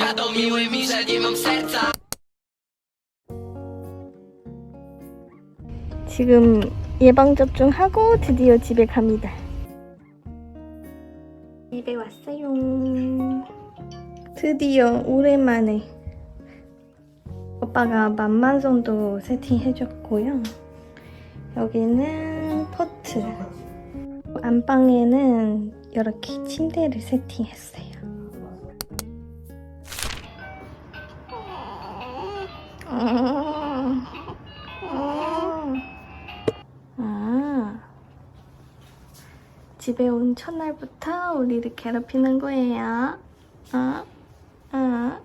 Świadomiły mi, że nie mam serca 지금 예방접종하고 드디어 집에 갑니다. 집에 왔어요. 드디어 오랜만에 오빠가 만만성도 세팅해줬고요. 여기는 포트. 안방에는 이렇게 침대를 세팅했어요. 아, 집에 온 첫날부터 우리를 괴롭히는 거예요. 지금 어?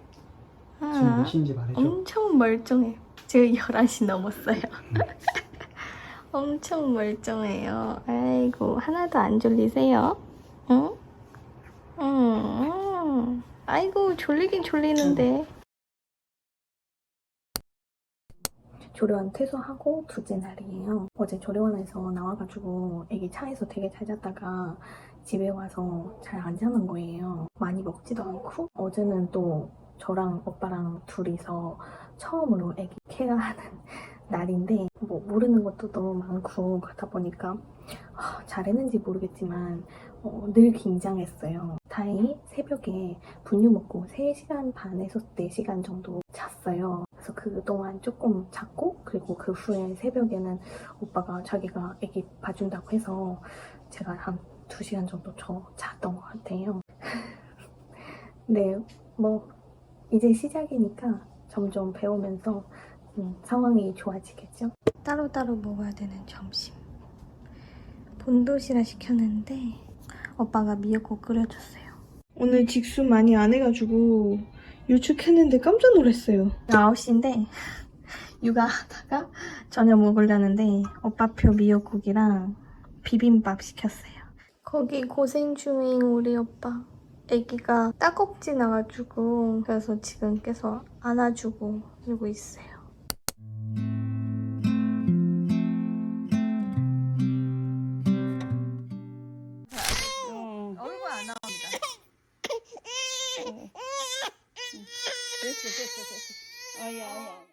몇 시인지 말해줘. 엄청 멀쩡해. 지금 11시 넘었어요. 엄청 멀쩡해요. 아이고, 하나도 안 졸리세요? 응? 응. 아이고, 졸리긴 졸리는데. 조료원 퇴소하고 둘째 날이에요. 어제 조료원에서 나와가지고 애기 차에서 되게 잘 잤다가 집에 와서 잘 안 자는 거예요. 많이 먹지도 않고 어제는 또 저랑 오빠랑 둘이서 처음으로 애기 케어하는 날인데 뭐 모르는 것도 너무 많고 그러다 보니까 아, 잘했는지 모르겠지만 어, 늘 긴장했어요. 다행히 새벽에 분유 먹고 3시간 반에서 4시간 정도 잤어요. 그래서 그동안 조금 잤고 그리고 그 후에 새벽에는 오빠가 자기가 애기 봐준다고 해서 제가 한 2시간 정도 저 잤던 것 같아요. 네, 뭐 이제 시작이니까 점점 배우면서 음, 상황이 좋아지겠죠? 따로따로 먹어야 되는 점심. 본도시락 시켰는데 오빠가 미역국 끓여줬어요. 오늘 직수 많이 안 해가지고 유축했는데 깜짝 놀랐어요. 9시인데 육아하다가 저녁 먹으려는데 오빠표 미역국이랑 비빔밥 시켰어요. 거기 고생 중인 우리 오빠. 아기가 딱꼭지 나가지고 그래서 지금 계속 안아주고 이러고 있어요. 얼굴 안 나옵니다. 됐어, 됐어, 됐어. 어야, 어야.